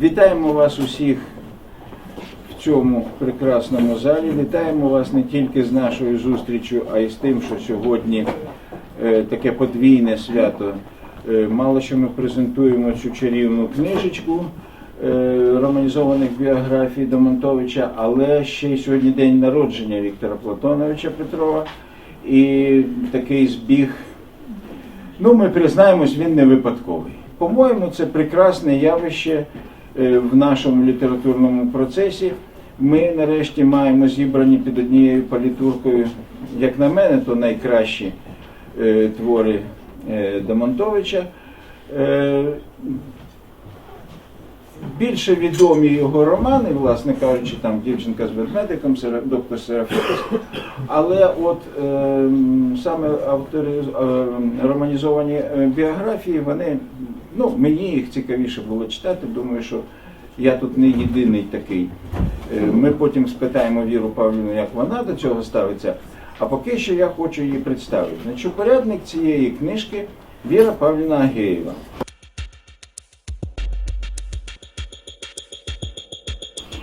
Вітаємо вас усіх в цьому прекрасному залі. Вітаємо вас не тільки з нашою зустрічю, а й з тим, що сьогодні е, таке подвійне свято. Е, Мало що ми презентуємо цю чарівну книжечку е, романізованих біографій Домонтовича, але ще й сьогодні день народження Віктора Платоновича Петрова. І такий збіг Ну, ми признаємось, він не випадковий. По-моєму, це прекрасне явище в нашому літературному процесі. Ми нарешті маємо зібрані під однією палітуркою, як на мене, то найкращі е, твори е, Домонтовича. Е, більше відомі його романи, власне кажучи, там дівчинка з ведмедиком, доктор Серафітис. Але от е, саме автори е, романізовані е, біографії, вони, ну, мені їх цікавіше було читати. Думаю, що я тут не єдиний такий. Е, ми потім спитаємо Віру Павлівну, як вона до цього ставиться. А поки що я хочу її представити. Значить, порядник цієї книжки Віра Павлівна Агеєва.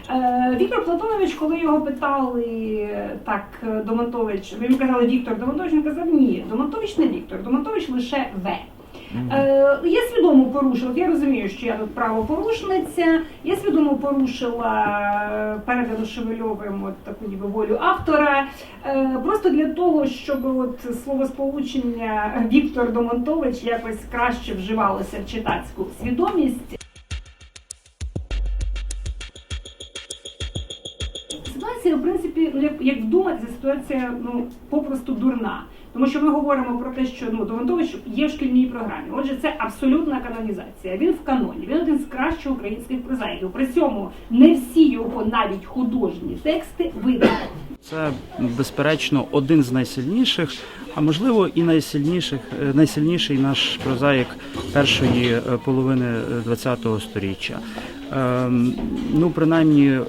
Е, Віктор Платонович, коли його питали так, Домонтович, ви йому казали Віктор Домонтович, він казав ні, Домонтович не Віктор, Домонтович лише В. Е, я свідомо порушила, я розумію, що я тут правопорушниця, я свідомо порушила е, передану Шевельовим от таку ніби волю автора, е, просто для того, щоб от словосполучення Віктор Домонтович якось краще вживалося в читацьку свідомість. Ситуація, в принципі, ну, як, як вдуматися, ситуація ну попросту дурна. Тому що ми говоримо про те, що ну Домонтович є в шкільній програмі. Отже, це абсолютна канонізація. Він в каноні. Він один з кращих українських прозаїків. При цьому не всі його навіть художні тексти видані. Це безперечно один з найсильніших, а можливо і найсильніших, е, найсильніший наш прозаїк першої е, половини ХХ століття. Ем, Ну, принаймні, е,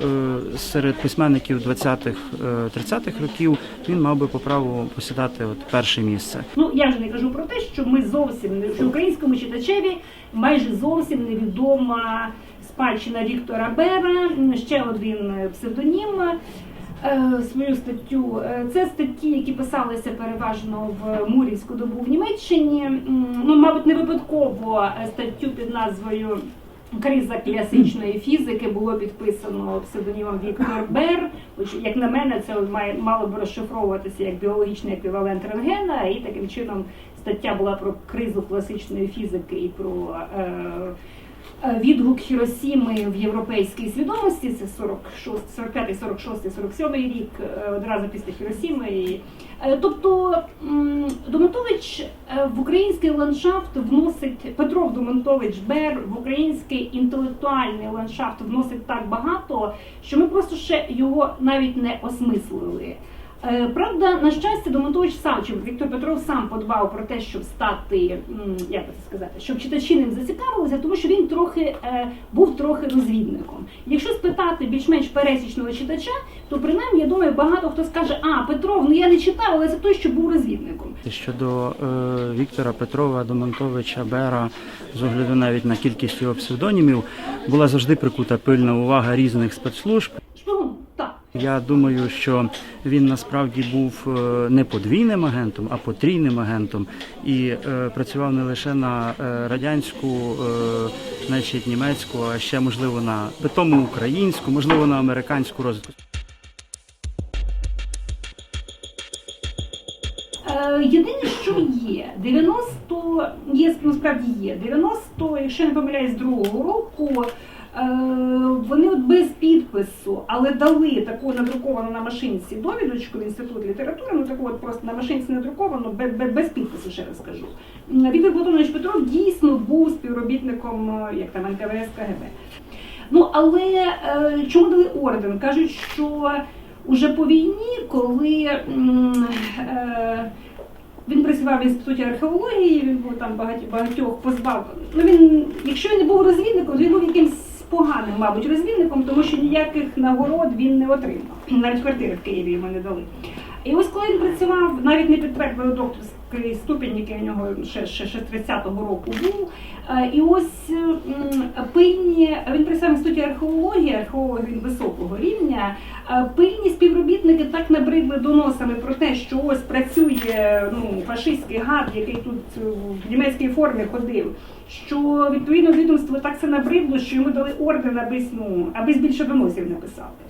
серед письменників 20-х, е, 30-х років він мав би по праву посідати от перше місце. Ну я вже не кажу про те, що ми зовсім не що українському читачеві майже зовсім невідома спадщина Віктора Бера. Ще один е, псевдонім. е, Свою статтю Е, це статті, які писалися переважно в Мурівську добу в Німеччині. Ну, мабуть, не випадково статтю під назвою Криза класичної фізики було підписано псевдонімом Віктор Бер. Як на мене, це має мало б розшифровуватися як біологічний еквівалент рентгена, і таким чином стаття була про кризу класичної фізики і про е, відгук Хіросіми в європейській свідомості. Це 46, 45, 46, 47 рік, е, одразу після Хіросіми. Е, тобто Домонтович е, в український ландшафт вносить Петров Домонтович Бер в український інтелектуальний ландшафт вносить так багато, що ми просто ще його навіть не осмислили. Е, Правда, на щастя, Домонтович сам, чи Віктор Петров сам подбав про те, щоб стати, як би це сказати, щоб читачі ним зацікавилися, тому що він трохи е, був трохи розвідником. Якщо спитати більш-менш пересічного читача, то принаймні я думаю, багато хто скаже, а Петров, ну я не читав, але це той, що був розвідником. Щодо е, Віктора Петрова, Домонтовича, Бера, з огляду навіть на кількість його псевдонімів, була завжди прикута пильна увага різних спецслужб. Шпигун. Я думаю, що він насправді був е, не подвійним агентом, а потрійним агентом і е, працював не лише на е, радянську, е, значить німецьку, а ще можливо на питому українську, можливо на американську розвитку. Е, Єдине, що є, 90, є, насправді є, 90, якщо не помиляюсь, другого року, вони от без підпису, але дали таку надруковану на машинці довідочку в інститут літератури, ну таку от просто на машинці надруковану, без, підпису, ще раз скажу. Віктор Платонович Петров дійсно був співробітником е, як там НКВС КГБ. Ну але е, чому дали орден? Кажуть, що уже по війні, коли е, він працював в інституті археології, він був там багатьох позбав. Ну він, якщо він не був розвідником, то він був якимсь поганим, мабуть, розвідником, тому що ніяких нагород він не отримав. Навіть квартири в Києві йому не дали. І ось коли він працював, навіть не підтвердили докторська докторський ступінь, який у нього ще, ще, ще з 30-го року був. Е, І ось пильні, він працював в інституті археології, археолог високого рівня. Е, Пильні співробітники так набридли доносами про те, що ось працює ну, фашистський гад, який тут е, в німецькій формі ходив. Що відповідно відомство так це набридло, що йому дали орден, аби, ну, аби більше доносів написати.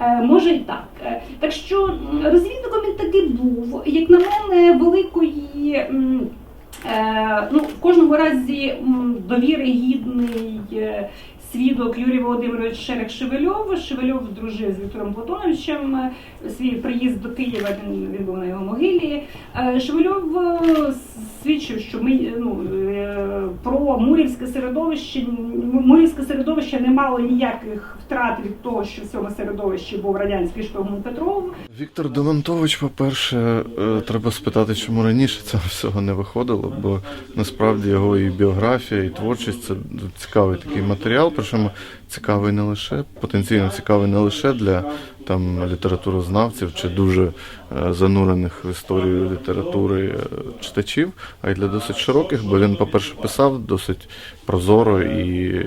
Е, Може і так. Е, Так що розвідником він таки був. Як на мене, великої. Е, ну, в кожному разі довіри гідний свідок Юрій Володимирович Шерек Шевельов. Шевельов дружив з Віктором Платоновичем. Свій приїзд до Києва він, він був на його могилі. Е, Шевельов е, свідчив, що ми е, ну, про мурівське середовище. Мурівське середовище не мало ніяких втрат від того, що в цьому середовищі був радянський штурман Петров. Віктор Демонтович, по-перше, е, треба спитати, чому раніше цього всього не виходило, бо насправді його і біографія, і творчість це цікавий такий матеріал, причому цікавий не лише, потенційно цікавий не лише для там літературознавців чи дуже занурених в історію літератури е, читачів, а й для досить широких, бо він, по-перше, писав досить прозоро і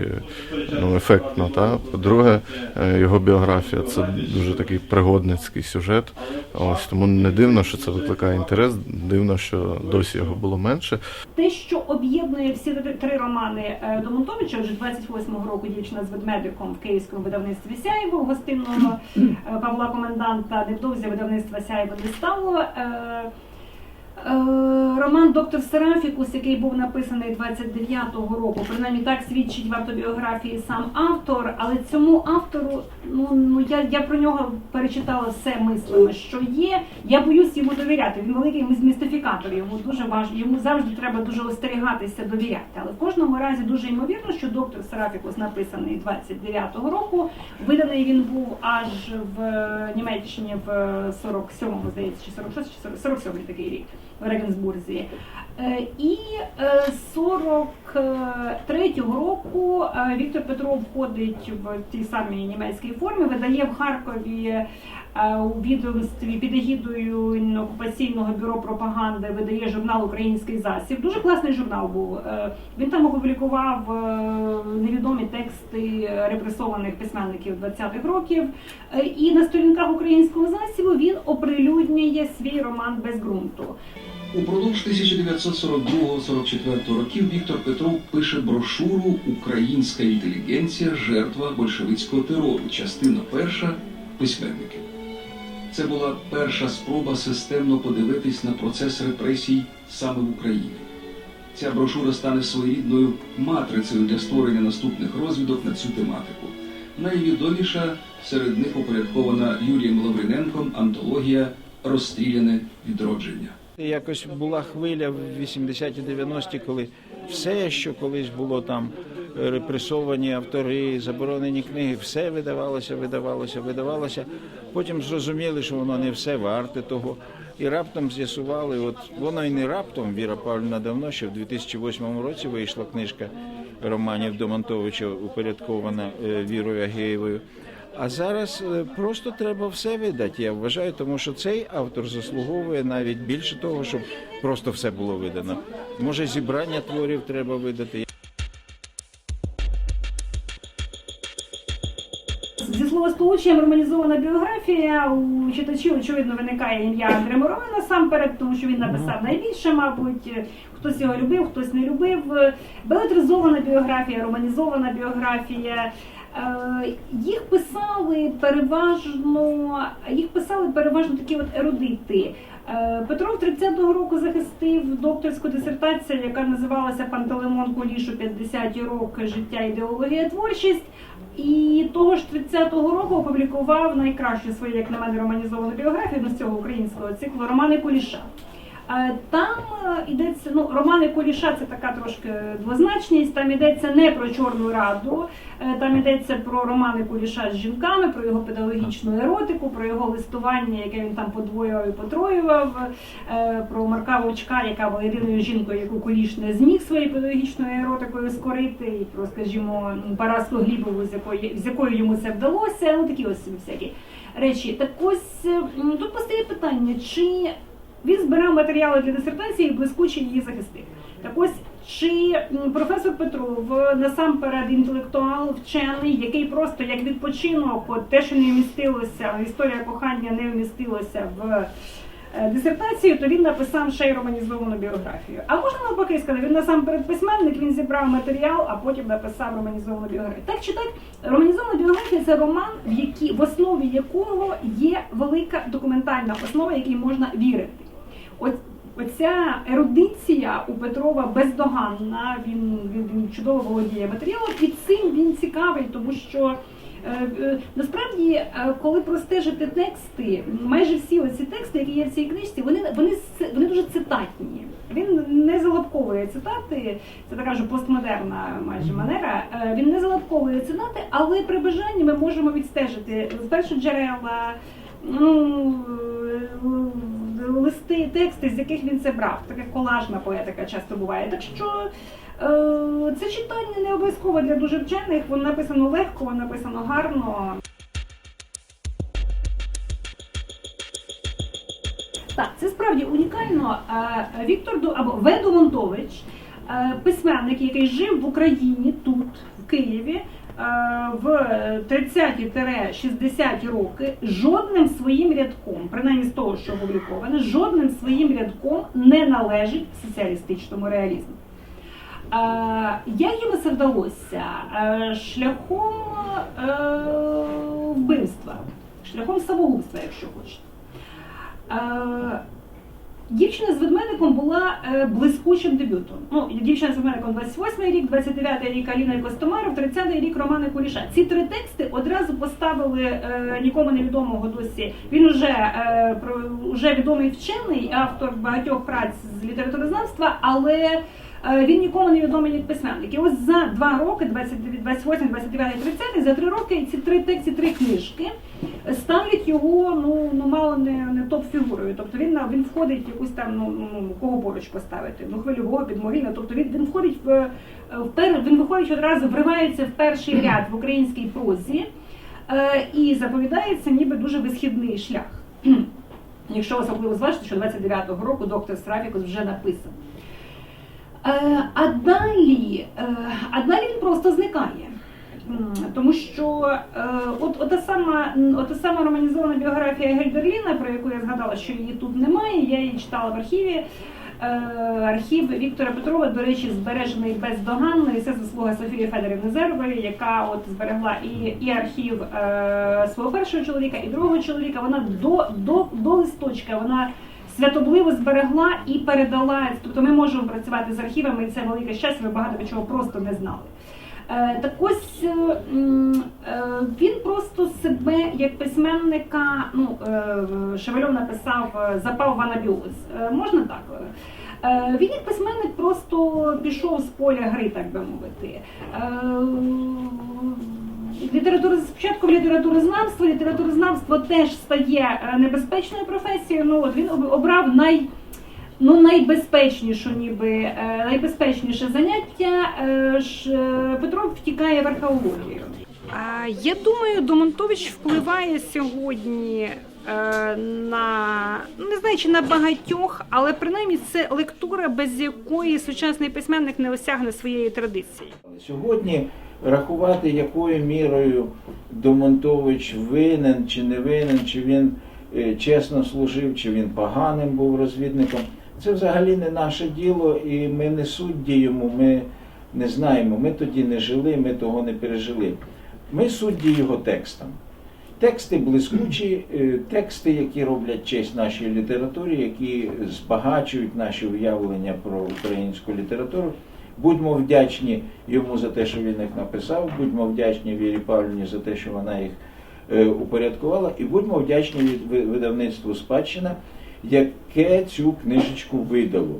ну, ефектно. Та? По-друге, е, його біографія це дуже такий пригодницький сюжет. Ось тому не дивно, що це викликає інтерес. Дивно, що досі його було менше. Те, що об'єднує всі три- романи е, Домонтовича, вже 28-го року дівчина з ведмедиком в київському видавництві Сяєво гостинного е, Павла Коменданта, невдовзі видавництва Сяєво не стало. Е, е, Роман Доктор Серафікус, який був написаний 29-го року, принаймні так свідчить в автобіографії сам автор, але цьому автору, ну, ну я, я про нього перечитала все мислимо, що є. Я боюсь йому довіряти. Він великий містифікатор. Йому дуже важко, йому завжди треба дуже остерігатися, довіряти. Але в кожному разі дуже ймовірно, що доктор Серафікус написаний 29-го року. Виданий він був аж в Німеччині в 47-му, здається, чи 46, чи 47-й такий рік в Регенсбурзі. Е, І е, 43-го року е, Віктор Петров входить в тій самій німецькій формі, видає в Харкові е, у відомстві під егідою окупаційного бюро пропаганди видає журнал Український засіб. Дуже класний журнал був. Е, Він там опублікував е, невідомі тексти репресованих письменників 20-х років. Е, І на сторінках українського засібу він оприлюднює свій роман без ґрунту. Упродовж 1942-44 років Віктор Петров пише брошуру Українська інтелігенція жертва большевицького терору. Частина перша письменники. Це була перша спроба системно подивитись на процес репресій саме в Україні. Ця брошура стане своєрідною матрицею для створення наступних розвідок на цю тематику. Найвідоміша серед них упорядкована Юрієм Лавриненком антологія Розстріляне відродження. Якось була хвиля в 80-ті 90-ті, коли все, що колись було там репресовані автори, заборонені книги, все видавалося, видавалося, видавалося. Потім зрозуміли, що воно не все варте того. І раптом з'ясували, от воно і не раптом, Віра Павлівна давно, що в 2008 році вийшла книжка романів Домонтовича, упорядкована е, Вірою Агеєвою. А зараз е, просто треба все видати. Я вважаю, тому що цей автор заслуговує навіть більше того, щоб просто все було видано. Може, зібрання творів треба видати. Зі словосполученням романізована біографія у читачів очевидно виникає ім'я Андре Морова насамперед, тому що він написав найбільше, мабуть. Хтось його любив, хтось не любив. Белетризована біографія, романізована біографія. Е, Їх писали переважно, їх писали переважно такі от ерудити. Е, Петров 30-го року захистив докторську дисертацію, яка називалася Пантелеймон Кулішу 50-ті роки життя, ідеологія, творчість. І того ж 30-го року опублікував найкращу свою, як на мене, романізовану біографію з цього українського циклу Романи Куліша. Е, Там е, йдеться, ну, романи Куліша це така трошки двозначність. Там йдеться не про Чорну Раду, е, там йдеться про романи Куліша з жінками, про його педагогічну еротику, про його листування, яке він там подвоював і потроював, про Марка Вовчка, яка була єдиною жінкою, яку Куліш не зміг своєю педагогічною еротикою скорити, і про, скажімо, Параску Глібову, з якої, з якою йому це вдалося. Ну такі ось всякі речі. Так ось тут постає питання, чи Він збирав матеріали для дисертації і блискуче її захистив. Так ось чи професор Петров насамперед інтелектуал, вчений, який просто як відпочинок, от те, що не вмістилося, історія кохання не вмістилося в е, дисертацію, то він написав ще й романізовану біографію. А можна навпаки сказати, він насамперед письменник, він зібрав матеріал, а потім написав романізовану біографію. Так чи так, романізована біографія це роман, в, якій, в основі якого є велика документальна основа, якій можна вірити. Оця ерудиція у Петрова бездоганна, він, він, він чудово володіє матеріалом, і цим він цікавий, тому що е, е, насправді, е, коли простежити тексти, майже всі оці тексти, які є в цій книжці, вони, вони, вони дуже цитатні. Він не залапковує цитати, це така ж постмодерна майже манера. Він не залапковує цитати, але при бажанні ми можемо відстежити з спершу джерела, ну, листи, тексти, з яких він це брав. Така колажна поетика часто буває. Так що е, це читання не обов'язково для дуже вчених, воно написано легко, воно написано гарно. Так, це справді унікально. Е, Віктор або В. Домонтович, е, письменник, який жив в Україні тут, в Києві. Е, В 30-60 роки жодним своїм рядком, принаймні з того, що опубліковане, жодним своїм рядком не належить соціалістичному реалізму. Е, Як йому це вдалося? Е, Шляхом вбивства, шляхом самогубства, якщо хочете. Дівчина з ведмедиком була е, блискучим дебютом. Ну, дівчина з ведмедиком 28-й рік, 29-й рік Аліна Костомаров, 30-й рік Романа Куліша. Ці три тексти одразу поставили е, нікому невідомого досі. Він уже, е, про, уже відомий вчений, автор багатьох праць з літературознавства, але він нікому не відомий як письменник. І ось за два роки, 29, 28, 29, 30, за три роки ці три тексти, три книжки ставлять його ну, ну мало не, не топ-фігурою. Тобто він він входить в якусь там, ну, ну ну, кого поруч поставити, ну хвильового, підмогильного. Тобто він, він входить в, в пер, він виходить одразу, вривається в перший ряд в українській прозі е, і заповідається ніби дуже висхідний шлях. Якщо особливо зважити, що 29-го року доктор Страфікус вже написав. А далі, а далі він просто зникає. Тому що е, от, ота, сама, ота сама романізована біографія Гельдерліна, про яку я згадала, що її тут немає, я її читала в архіві. Е, архів Віктора Петрова, до речі, збережений бездоганно, і це заслуга Софії Федорівни Зербової, яка от зберегла і, і архів е, свого першого чоловіка, і другого чоловіка. Вона до, до, до листочка вона святобливо зберегла і передала. Тобто ми можемо працювати з архівами, і це велике щастя, ви багато чого просто не знали. Е, Так ось е, е, він просто себе як письменника, ну Шевельов написав запав в анабіоз. Можна так? Він як письменник просто пішов з поля гри, так би мовити. Література спочатку в літературознавство, літературознавство теж стає е, небезпечною професією. Ну от він об- обрав най ну, найбезпечнішу, ніби е, найбезпечніше заняття. Ж, е, Петров втікає в археологію. Я думаю, Домонтович впливає сьогодні на ну, не знаю, чи на багатьох, але принаймні це лектура, без якої сучасний письменник не осягне своєї традиції. Сьогодні рахувати, якою мірою Домонтович винен чи не винен, чи він е, чесно служив, чи він поганим був розвідником, це взагалі не наше діло, і ми не судді йому, ми не знаємо. Ми тоді не жили, ми того не пережили. Ми судді його текстам. Тексти блискучі, е, тексти, які роблять честь нашій літературі, які збагачують наші уявлення про українську літературу. Будьмо вдячні йому за те, що він їх написав, будьмо вдячні Вірі Павлівні за те, що вона їх е, упорядкувала, і будьмо вдячні від- видавництву спадщина, яке цю книжечку видало.